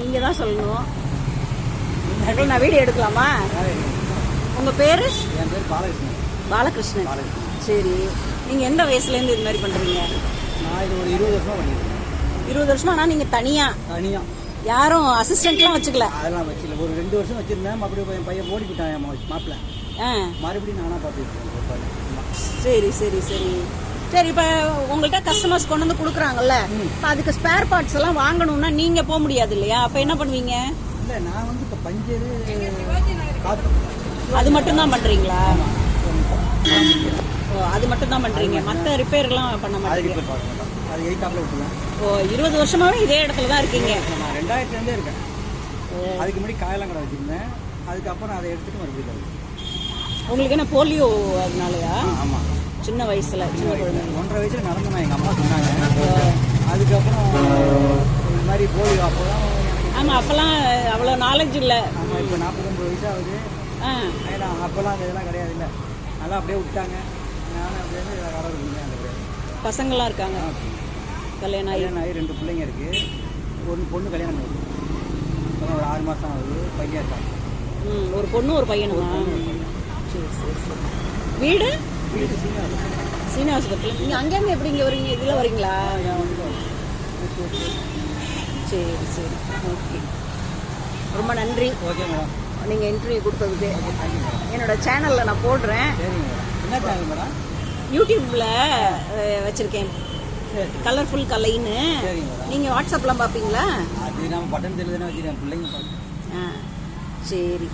நீங்கள் தான் சொல்லணும். நான் வீடியோ எடுக்கலாமா? உங்கள் பேர்? என் பேர் பாலகிருஷ்ணன். பாலகிருஷ்ணன். சரி. நீங்கள் எந்த வயசுலேருந்து இது மாதிரி பண்ணுறீங்க நான் இது ஒரு இருபது வருஷமா பண்ணியிருக்கேன். இருபது வருஷமா? ஆனால் நீங்கள் தனியாக தனியாக யாரும் அசிஸ்டண்ட்லாம் வச்சுக்கல? அதெல்லாம் வச்சில்ல ஒரு ரெண்டு வருஷம் வச்சிருந்தேன். மறுபடியும் என் பையன் ஓடி போயிட்டான் மாப்பிள்ள. மறுபடியும் நானாக பார்த்துக்கிட்டேன் சரி சரி சரி. சரி இப்போ உங்கள்கிட்ட கஸ்டமர்ஸ் கொண்டு வந்து கொடுக்குறாங்கல்ல இப்போ அதுக்கு ஸ்பேர் பார்ட்ஸ் எல்லாம் வாங்கணும்னா நீங்கள் போக முடியாது இல்லையா? அப்போ என்ன பண்ணுவீங்க? இல்லை நான் வந்து இப்போ பஞ்சரு அது மட்டும்தான் பண்ணுறீங்களா ஓ அது மட்டும்தான் பண்ணுறீங்க மற்ற ரிப்பேர்லாம் பண்ண மாட்டீங்க. அது எயித்தாப்பில் விட்டுலாம் ஓ இருபது வருஷமாவே இதே இடத்துல தான் இருக்கீங்க. நான் ரெண்டாயிரத்துலேருந்தே இருக்கேன். அதுக்கு முன்னாடி காயெல்லாம் கடை வச்சுருந்தேன். அதுக்கப்புறம் அதை எடுத்துட்டு மறுபடியும். உங்களுக்கு என்ன போலியோ அதனாலயா? ஆமாம் சின்ன வயசுல. சின்ன குழந்தை ஒன்றரை வயசில் நடந்தேன் எங்கள் அம்மா சொன்னாங்க. அதுக்கப்புறம் இது மாதிரி போய் அப்போ தான் ஆமாம் அப்போல்லாம் அவ்வளோ நாலேஜ் இல்லை. நம்ம இப்போ நாற்பத்தொம்பது வயசு ஆகுது. ஆ. ஏன்னா அப்போல்லாம் அந்த இதெல்லாம் கிடையாது இல்லை. நல்லா அப்படியே விட்டாங்க. நானும் அப்படியே வர அந்த பசங்களாம் இருக்காங்க. கல்யாணம் ஆகி. கல்யாணம் ஆகி ரெண்டு பிள்ளைங்க இருக்குது ஒன்று பொண்ணு கல்யாணம் ஆகுது இப்போதான் ஒரு ஆறு மாதம் ஆகுது. பையன் இருக்காங்க ம் ஒரு பொண்ணு ஒரு பையனுமா? சரி சரி சரி. வீடு? சீனியர் சீனிவாசபுரத்தில் நீங்கள் அங்கேருந்து எப்படி இங்கே வரீங்க? இதில் வரீங்களா? சரி சரி. ஓகே. ரொம்ப நன்றி. Okay madam. நீங்கள் இன்டர்வியூ கொடுத்ததுக்கு. என்னோட சேனலில் நான் போடுறேன். என்ன சேனல் மேடம்? யூடியூப்பில் வச்சுருக்கேன். சரி சரி. கலர்ஃபுல் கலைன்னு. நீங்கள் வாட்ஸ்அப்லாம் பார்ப்பீங்களா? அது நம்ம பட்டன் தெரியல தானே வச்சுருக்கேன் பிள்ளைங்க ஆ சரி.